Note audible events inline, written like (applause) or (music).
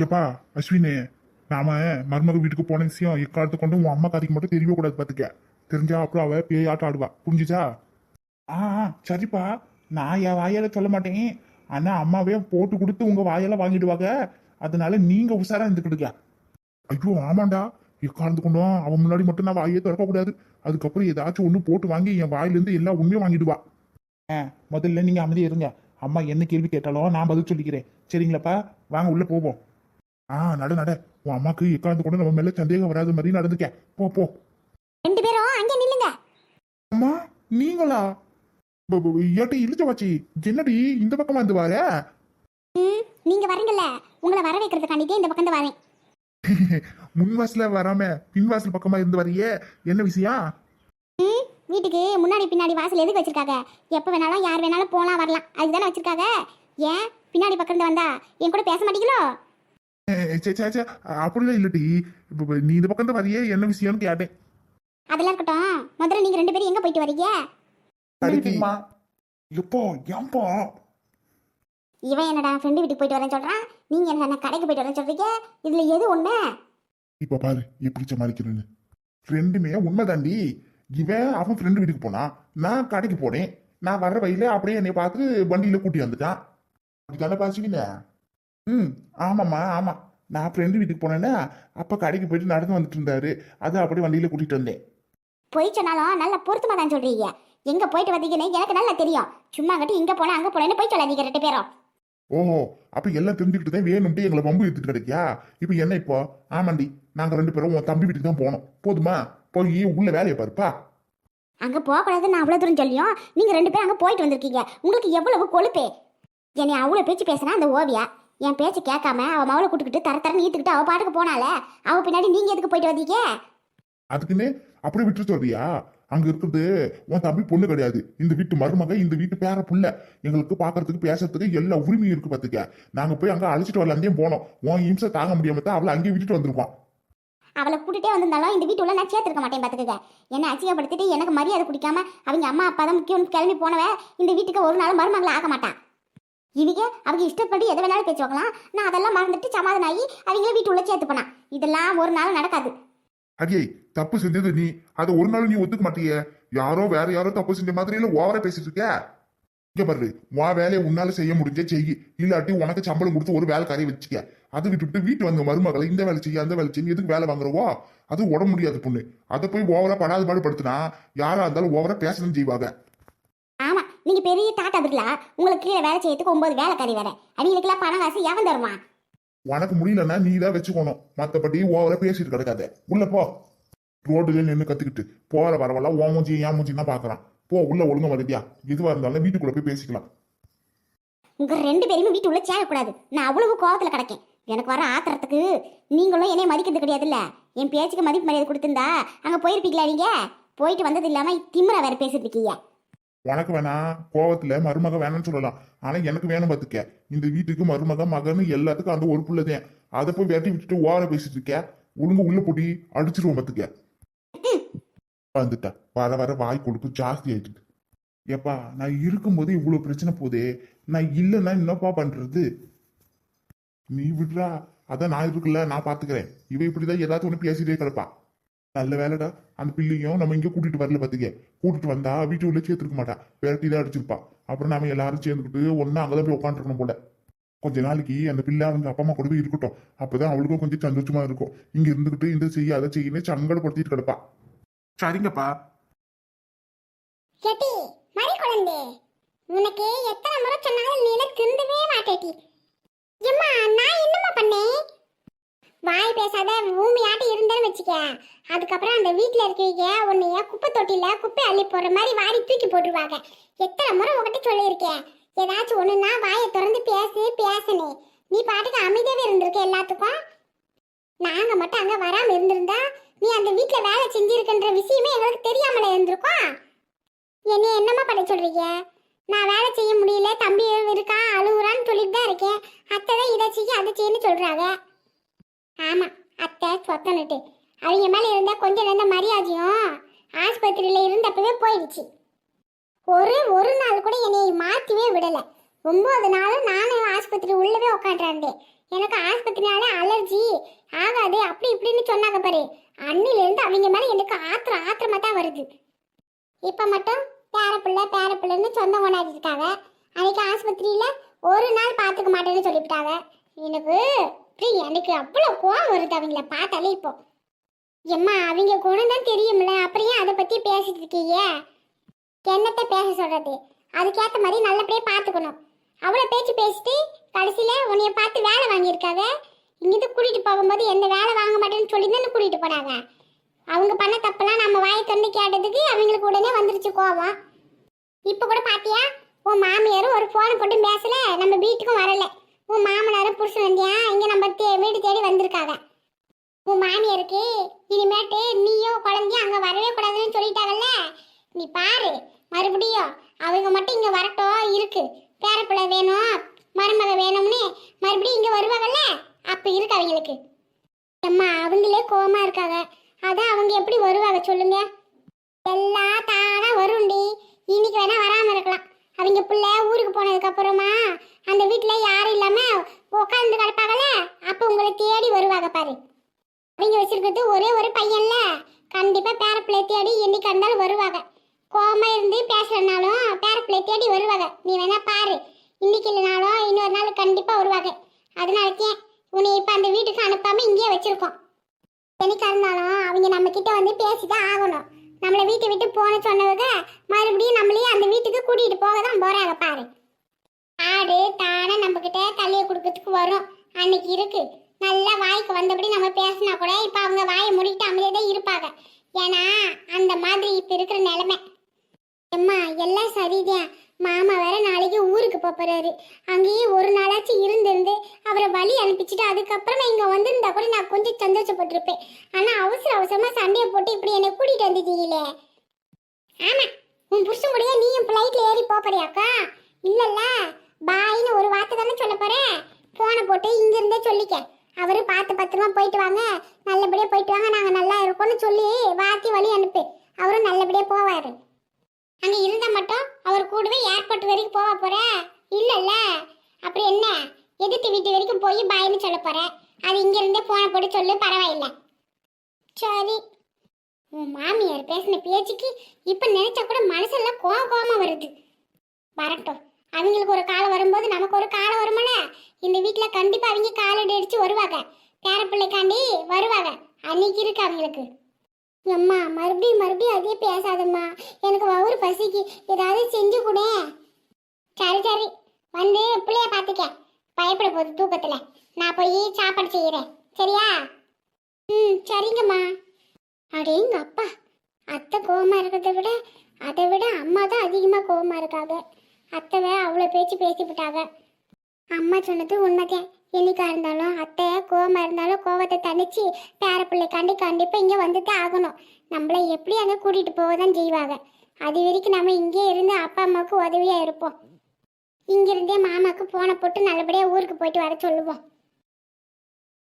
இல்லப்பா அஸ்வினே நாம மருமக வீட்டுக்கு போன விஷயம் எக்காலத்து கொண்டு உன் அம்மா காதிக்கு மட்டும் தெரியவே கூடாது பாத்துக்க. தெரிஞ்சா அப்புறம் அவ பேயாட்டம் ஆடுவா. புரிஞ்சுச்சா? ஆ சரிப்பா. நான் என் வாயால சொல்ல மாட்டேன். ஆனா அம்மாவே போட்டு கொடுத்து உங்க வாயால வாங்கிடுவாங்க. அதனால நீங்க உஷாரா இருந்துக்கிடுங்க. ஐயோ ஆமாண்டா. எக்காலந்து கொண்டோம் அவன் முன்னாடி மட்டும் நான் வாயே திறக்க கூடாது. அதுக்கப்புறம் ஏதாச்சும் ஒண்ணு போட்டு வாங்கி என் வாயிலிருந்து எல்லா உண்மையும் வாங்கிடுவா. ஆ முதல்ல நீங்க அமைதியா இருங்க. அம்மா என்ன கேள்வி கேட்டாலும் நான் பதில் சொல்லிக்கிறேன். சரிங்களாப்பா? வாங்க உள்ள போவோம். ஆ நட நட. உன் அம்மாக்கு எக்காந்து கூட நம்ம மேல சந்தேகம் வராத மாதிரி நடந்துக்க. போ போ. ரெண்டு பேரும் அங்கே நில்லுங்க. அம்மா நீங்களா? ஏட்டி இழுச்ச வச்சி என்னடி இந்த பக்கமா இருந்து வார? நீங்க வரீங்கல்ல. உங்களை வர வைக்கிறதுக்காண்டிட்டே இந்த பக்கம் வரேன். (laughs) முன் வாசல வராம பின் வாசல் பக்கமா இருந்து வரையே? என்ன விஷயம்? வீட்டுக்கு முன்னாடி பின்னாடி வாசல் எதுக்கு வச்சிருக்காங்க? எப்போ வேணாலும் யார் வேணாலும் போகலாம் வரலாம். அதுக்கு தானே வச்சிருக்காங்க? ஏன்? பின்னாடி பக்கம் வந்தா என் கூட பேச மாட்டீங்களோ? ஏ, சே சே சே அப்படிலாம் இல்லட்டி இப்ப- நீ இந்த பக்கம் தான் வரையே என்ன விஷயம்னு கேட்டேன். அதெல்லாம் இருக்கட்டும். முதல்ல நீங்க ரெண்டு பேரும் எங்க போயிட்டு வரீங்க? அடிக்குமா எப்போ ஏன்பா? இவன் என்னடா ஃப்ரெண்டு வீட்டுக்கு போயிட்டு வரேன்னு சொல்றான்? நீங்க என்ன கடைக்கு போயிட்டு வரேன்னு சொல்றீங்க? இதுல எது ஒண்ணு? இப்ப பாரு எப்படி சமாளிக்கிறேன்னு. ரெண்டுமே உண்மைதாண்டி. இவன் அவன் ஃப்ரெண்டு வீட்டுக்கு போனான் நான் கடைக்கு போனேன். நான் வர்ற வழியில அப்படியே என்னை பார்த்து வண்டியில கூட்டி வந்துட்டான். அப்படித்தானே பாசிக்கின? ம் ஆமாம்மா ஆமா. நான் ஃப்ரெண்டு வீட்டுக்கு போனேன்னா அப்ப கடைக்கு போயிட்டு நடந்து வந்துட்டு இருந்தாரு. அதை அப்படியே வண்டியில கூட்டிட்டு வந்தேன். பொய் சொன்னாலும் நல்ல பொருத்தமா தான் சொல்றீங்க. எங்க போயிட்டு வந்தீங்கன்னு எனக்கு நல்லா தெரியும். சும்மா கட்டி இங்க போனா அங்க போனேன்னு போய் சொல்லாதீங்க ரெண்டு பேரும். ஓஹோ அப்ப எல்லாம் தெரிஞ்சுக்கிட்டு தான் வேணும்ட்டு எங்களை பம்பு எடுத்துட்டு கிடைக்கியா? இப்போ என்ன இப்போ? ஆமாண்டி நாங்க ரெண்டு பேரும் உன் தம்பி வீட்டுக்கு தான் போனோம். போதுமா? போய் உள்ள வேலையை பாருப்பா. அங்க போக கூடாதுன்னு நான் அவ்வளவு தூரம் சொல்லியும் நீங்க ரெண்டு பேரும் அங்க போயிட்டு வந்திருக்கீங்க. உங்களுக்கு எவ்வளவு கொழுப்பே? என்னை அவ்வளவு பேச்சு பேசுனா அந்த ஓவியா? என் பேச்சு கேட்காம அவ மவளை கூட்டுக்கிட்டு தர தரன்னு ஈத்துக்கிட்டு அவ பாட்டுக்கு போனால அவ பின்னாடி நீங்க எதுக்கு போயிட்டு வந்தீங்க? அதுக்குன்னு அப்படியே விட்டு சொல்றியா? அங்க இருக்கிறது உன் தம்பி பொண்ணு கிடையாது. இந்த வீட்டு மருமக இந்த வீட்டு பேர புள்ள. எங்களுக்கு பாக்குறதுக்கு பேசுறதுக்கு எல்லா உரிமையும் இருக்கு பாத்துக்க. நாங்க போய் அங்க அழைச்சிட்டு வரலாந்தே போனோம். உன் இம்சை தாங்க முடியாம தான் அவளை அங்கேயே விட்டுட்டு வந்திருக்கோம் அவளை கூட்டிட்டே வந்திருந்தாலும் இந்த வீட்டு உள்ள நான் சேர்த்திருக்க மாட்டேன் பாத்துக்கங்க. என்ன அசிங்கப்படுத்திட்டு எனக்கு மரியாதை கொடுக்காம அவங்க அம்மா அப்பா தான் முக்கியம் கிளம்பி போனவ இந்த வீட்டுக்கு ஒரு நாள் மருமகளை ஆக மாட்டான். இவங்க அவங்க இஷ்டப்படி எதை வேணாலும் பேச்சு நான் அதெல்லாம் மறந்துட்டு சமாதானாகி அவங்கள வீட்டு உள்ள சேர்த்து போனா இதெல்லாம் ஒரு நாள் நடக்காது. அடியே தப்பு செஞ்சது நீ. அதை ஒரு நாள் நீ ஒத்துக்க மாட்டியே. யாரோ வேற யாரோ தப்பு செஞ்ச மாதிரி இல்ல ஓவரா பேசிட்டு இருக்க. இங்க பாரு உன் வேலையை உன்னால செய்ய முடிஞ்சே செய். இல்லாட்டி உனக்கு சம்பளம் கொடுத்து ஒரு வேலை கரையை வச்சுக்க. அதை விட்டுவிட்டு வீட்டு வந்த மருமகளை இந்த வேலை செய்ய அந்த வேலை செய்ய எதுக்கு வேலை வாங்குறவோ? அது உட முடியாது பொண்ணு. அதை போய் ஓவரா படாத பாடுபடுத்தினா யாரா இருந்தாலும் ஓவரா பேசணும் செய்வாங்க. ஆமா நீங்க பெரிய டாட்டா பிர்லா உங்களுக்கு கீழே வேலை செய்யறதுக்கு ஒன்பது வேலைக்காரி வேற. அவங்களுக்கெல்லாம் பணம் காசு எவன் தருவான்? உனக்கு முடியலன்னா நீ தான் வச்சுக்கணும். மத்தபடி ஓவரா பேசிட்டு கிடக்காத. உள்ள போ. ரோடுல நின்று கத்துக்கிட்டு. போற வரவெல்லாம் ஓ மூஞ்சி ஏன் மூஞ்சி தான் பாக்குறான். போ உள்ள ஒழுங்க வருதியா எதுவா இருந்தாலும் வீட்டுக்குள்ள போய் பேசிக்கலாம். உங்க ரெண்டு பேருமே வீட்டு உள்ள சேரக்கூடாது. நான் அவ்வளவு கோவத்துல கிடக்கேன். எனக்கு வர ஆத்திரத்துக்கு நீங்களும் என்னைய மதிக்கிறது கிடையாதுல்ல. என் பேச்சுக்கு மதிப்பு மரியாதை கொடுத்திருந்தா அங்க போயிருப்பீங்களா நீங்க? போயிட்டு வந்தது இல்லாம திமிரா வேற பேசிட்டு இருக்கீங்க. உனக்கு வேணா கோவத்துல மருமக வேணும்னு சொல்லலாம். ஆனா எனக்கு வேணும் பாத்துக்க. இந்த வீட்டுக்கு மருமக மகன்னு எல்லாத்துக்கும் அந்த ஒரு புள்ளதேன். அதை போய் விரட்டி விட்டுட்டு ஓர பேசிட்டு இருக்க. ஒழுங்கு உள்ள போட்டி அடிச்சிருவோம் பாத்துக்க. வந்துட்டா. வர வர வாய் கொடுப்பு ஜாஸ்தி ஆயிட்டு ஏப்பா நான் இருக்கும்போது இவ்வளவு பிரச்சனை போதே. நான் இல்லைன்னா என்னப்பா பண்றது? நீ விடுறா. அதான் நான் இருக்குல்ல நான் பாத்துக்கிறேன். இவ இப்படிதான் ஏதாச்சும் ஒண்ணு பேசிட்டே கிடப்பா. நல்ல வேலைடா. அந்த பிள்ளையும் நம்ம இங்க கூட்டிட்டு வரல பாத்துக்க கூட்டிட்டு வந்தா வீட்டு உள்ள சேர்த்துருக்க மாட்டா. விரட்டி தான் அடிச்சிருப்பா. அப்புறம் நாம எல்லாரும் சேர்ந்துக்கிட்டு ஒன்னா அங்கதான் போய் உட்காந்துருக்கணும் போல. கொஞ்ச நாளைக்கு அந்த பிள்ளை அவங்க அப்பா அம்மா கூட போய் இருக்கட்டும். அப்பதான் அவளுக்கும் கொஞ்சம் சந்தோஷமா இருக்கும். இங்க இருந்துகிட்டு இந்த செய்ய அதை செய்யணும் சங்கடப்படுத்திட்டு கிடப்பா. சரிங்கப்பா. உனக்கு எத்தனை முறை சொன்னாலும் நீல திருந்தவே மாட்டேட்டி எம்மா நான் என்னம்மா பண்ணேன் வாய் பேசாத ஊமையாட்டி இருந்தேன்னு வச்சுக்க. அதுக்கப்புறம் அந்த வீட்டில் இருக்கீங்க உன்னைய குப்பை தொட்டியில் குப்பை அள்ளி போடுற மாதிரி வாடி தூக்கி போட்டுருவாங்க. எத்தனை முறை உங்ககிட்ட சொல்லியிருக்கேன். ஏதாச்சும் ஒன்றுனா வாயை திறந்து பேசு பேசனே நீ பாட்டுக்கு அமைதியாகவே இருந்திருக்க எல்லாத்துக்கும்? நாங்கள் மட்டும் அங்கே வராமல் இருந்திருந்தா நீ அந்த வீட்டில் வேலை செஞ்சிருக்கின்ற விஷயமே எங்களுக்கு தெரியாமல இருந்திருக்கோம் என்ன என்னம்மா பண்ண சொல்றீங்க? நான் வேலை செய்ய முடியல தம்பி இருக்கான் அழுகுறான்னு சொல்லிட்டு தான் இருக்கேன். அத்தை தான் இதை செய்ய அதை செய்யன்னு சொல்கிறாங்க ஆமாம் அத்தை சொத்தனுட்டு. அவங்க மேலே இருந்தால் கொஞ்சம் இருந்த மரியாதையும் ஆஸ்பத்திரியில் இருந்தப்பவே போயிடுச்சு. ஒரு ஒரு நாள் கூட என்னை மாற்றவே விடலை. ஒம்பது நாளும் நானும் ஆஸ்பத்திரி உள்ளவே உட்காந்துருந்தேன் எனக்கு ஆஸ்பத்திரினால அலர்ஜி. ஆகாது அப்படி இப்படின்னு சொன்னாங்க பாரு. அண்ணிலேருந்து அவங்க மேலே எனக்கு ஆத்திரம் ஆத்திரமா தான் வருது. இப்போ மட்டும் பேரப்பிள்ளை பேரப்பிள்ளைன்னு சொந்தம் கொண்டாடி இருக்காங்க. அன்னைக்கு ஆஸ்பத்திரியில் ஒரு நாள் பார்த்துக்க மாட்டேன்னு சொல்லிவிட்டாங்க. எனக்கு இப்படி எனக்கு அவ்வளோ கோவம் வருது அவங்கள பார்த்தாலே இப்போ. எம்மா அவங்க குணம் தான் தெரியும்ல. அப்புறம் ஏன் அதை பற்றி பேசிட்டு இருக்கீங்க? என்னத்தை பேச சொல்கிறது அதுக்கேற்ற மாதிரி நல்லபடியாக பார்த்துக்கணும். அவ்வளோ பேச்சு பேசிட்டு கடைசியில் உன்னைய பார்த்து வேலை வாங்கியிருக்காங்க இங்கிருந்து கூட்டிகிட்டு போகும்போது எந்த வேலை வாங்க மாட்டேன்னு சொல்லி தான் கூட்டிகிட்டு போனாங்க. அவங்க பண்ண தப்பெல்லாம் நம்ம வாயை திறந்து கேட்டதுக்கு அவங்களுக்கு உடனே வந்துருச்சு கோவம். இப்போ கூட பார்த்தியா உன் மாமியாரும் ஒரு ஃபோனை போட்டு பேசல. நம்ம வீட்டுக்கும் வரலை. உன் மாமனாரும் புருஷன் வந்தியா? இங்கே நம்ம தே வீடு தேடி வந்திருக்காங்க உன் மாமியாருக்கு இனிமேட்டு நீயோ குழந்தையும் அங்கே வரவே கூடாதுன்னு சொல்லிட்டாங்கல்ல நீ பாரு மறுபடியும் அவங்க மட்டும் இங்கே வரட்டும் இருக்கு. பேரப்பிள்ளை வேணும் மருமக வேணும்னு மறுபடியும் இங்கே வருவாங்கல்ல அப்போ இருக்கு அவங்களுக்கு. அம்மா அவங்களே கோவமா இருக்காங்க. அதான் அவங்க எப்படி வருவாங்க சொல்லுங்க. எல்லாம் தானா வரும்டி. இன்னைக்கு வேணா வராம இருக்கலாம். அவங்க பிள்ளை ஊருக்கு போனதுக்கு அப்புறமா அந்த வீட்டுல யாரும் இல்லாம உட்காந்து கிடப்பாங்கல்ல அப்ப உங்களை தேடி வருவாங்க பாரு. அவங்க வச்சிருக்கிறது ஒரே ஒரு பையன்ல. கண்டிப்பா பேரப்பிள்ளை தேடி என்னைக்கு இருந்தாலும் வருவாங்க. கோமா இருந்து பேசலனாலும் பேரப்பிள்ளை தேடி வருவாங்க. நீ வேணா பாரு. இன்னைக்கு இல்லைனாலும் இன்னொரு நாள் கண்டிப்பா வருவாங்க. அதனாலக்கே உன்னை இப்ப அந்த வீட்டுக்கு அனுப்பாம இங்கேயே வச்சிருக்கோம். என்னைக்கா இருந்தாலும் அவங்க நம்ம கிட்ட வந்து பேசிதான் ஆகணும். நம்மளை வீட்டை விட்டு போன சொன்னவங்க மறுபடியும் நம்மளையே அந்த வீட்டுக்கு கூட்டிகிட்டு போக தான் போகிறாங்க பாரு. ஆடு தானே நம்ம கிட்ட தள்ளிய கொடுக்கறதுக்கு வரும். அன்னைக்கு இருக்கு. நல்லா வாய்க்கு வந்தபடி நம்ம பேசினா கூட இப்போ அவங்க வாயை முடிக்கிட்டு அமைதியாக தான் இருப்பாங்க. ஏன்னா அந்த மாதிரி இப்போ இருக்கிற நிலைமை. அம்மா எல்லாம் சரிதான். மாமா வேற நாளைக்கு ஊருக்கு போறாரு. அங்கேயே ஒரு நாளாச்சும் இருந்திருந்து அவரை வழி அனுப்பிச்சிட்டு அதுக்கப்புறம் இங்க வந்திருந்தா கூட நான் கொஞ்சம் சந்தோஷப்பட்டிருப்பேன். ஆனா அவசர அவசரமா சண்டையை போட்டு இப்படி என்னை கூட்டிட்டு வந்துட்டீங்களே. ஆமா உன் புருஷன் கூடயே நீயும் பிளைட்ல ஏறி போறியாக்கா இல்லல்ல பாய்னு ஒரு வார்த்தை தானே சொல்ல போறேன் போனை போட்டு இங்க இருந்தே சொல்லிக்க. அவரு பார்த்து பத்திரமா போயிட்டு வாங்க. நல்லபடியா போயிட்டு வாங்க. நாங்க நல்லா இருக்கோம்னு சொல்லி வாத்தி வழி அனுப்பு. அவரும் நல்லபடியா போவாரு. அங்க இருந்தா மட்டும் அவர் கூடவே ஏர்போர்ட் வரைக்கும் போக போற? இல்லல்ல. அப்புறம் என்ன? எதிர்த்து வீட்டு வரைக்கும் போய் பாய்னு சொல்ல போற? அது இங்க இருந்தே போன போட்டு சொல்லு. பரவாயில்ல. சரி. உன் மாமியார் பேசின பேச்சுக்கு இப்ப நினைச்சா கூட மனசெல்லாம் கோவ கோவமா வருது. வரட்டும். அவங்களுக்கு ஒரு காலம் வரும்போது நமக்கு ஒரு காலம் வருமான வீட்டில் கண்டிப்பாக கண்டிப்பா அவங்க காலடி அடிச்சு வருவாங்க. பேரப்பிள்ளைக்காண்டி வருவாங்க. அன்னைக்கு இருக்கு அவங்களுக்கு. அம்மா மறுபடியும் மறுபடியும் அதே பேசாதம்மா. எனக்கு ஒவ்வொரு பசிக்கு. ஏதாவது செஞ்சு கொடு. சரி சரி. வந்து பிள்ளைய பார்த்துக்க பயப்பட போகுது தூக்கத்தில். நான் போய் சாப்பாடு செய்கிறேன் சரியா? ம் சரிங்கம்மா. அடேங்க அப்பா. அத்தை கோபமாக இருக்கிறத விட அதை விட அம்மா தான் அதிகமாக கோபமாக இருக்காங்க. அத்தைவை அவ்வளோ பேச்சு பேசிவிட்டாங்க. அம்மா சொன்னது உண்மைதான். என்னைக்கா இருந்தாலும் அத்தை கோவமாக இருந்தாலும் கோவத்தை தணிச்சு பேர பிள்ளைக்காண்டி கண்டிப்பாக இங்கே வந்துட்டு ஆகணும். நம்மளை எப்படி அங்கே கூட்டிகிட்டு போக தான் செய்வாங்க. அது வரைக்கும் நம்ம இங்கே இருந்து அப்பா அம்மாவுக்கு உதவியாக இருப்போம். இங்கிருந்தே மாமாவுக்கு போனை போட்டு நல்லபடியாக ஊருக்கு போயிட்டு வர சொல்லுவோம்.